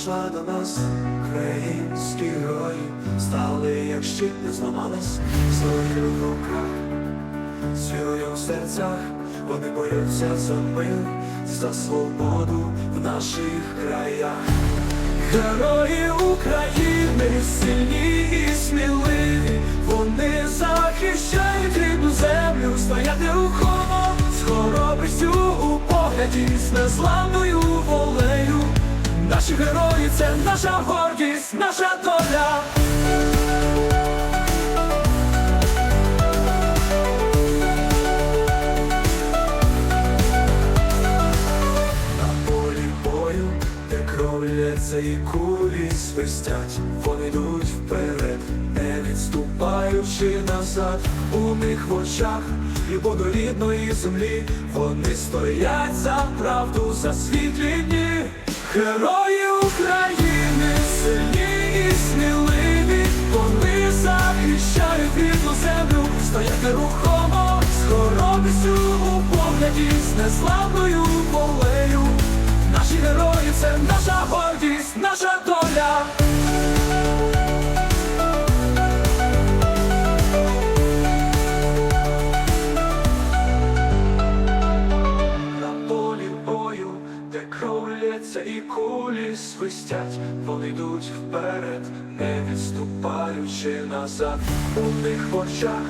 прийшла до нас, українські герої стали, як щит не зламались, свою в руках, цілою в серцях, вони борються за мир, за свободу в наших краях. Герої України сильні і сміливі, вони захищають рідну землю, стояти рухомо з хоробрістю у погляді, з незламною волею. Наша гордість, наша доля. На полі бою, де кров і кулі свистять, вони йдуть вперед, не відступаючи назад, у них в очах любов до рідної землі, вони стоять за правду, за світлі. Герої України сильні і сміливі, вони захищають рідну землю, стоять нерухомо, з хоробістю у погляді, з незламною волею. Наші герої це наша гордість, наша доля. Кров і кулі свистять, вони йдуть вперед, не відступаючи назад. У них в очах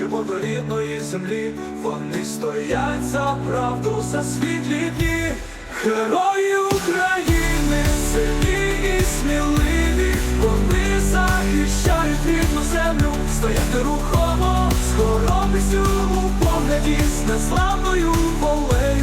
любов до рідної землі, вони стоять за правду, за світлі дні. Герої України, сильні і сміливі, вони захищають рідну землю, стоять нерухомо, з хоробрістю у погляді, з незламною волею.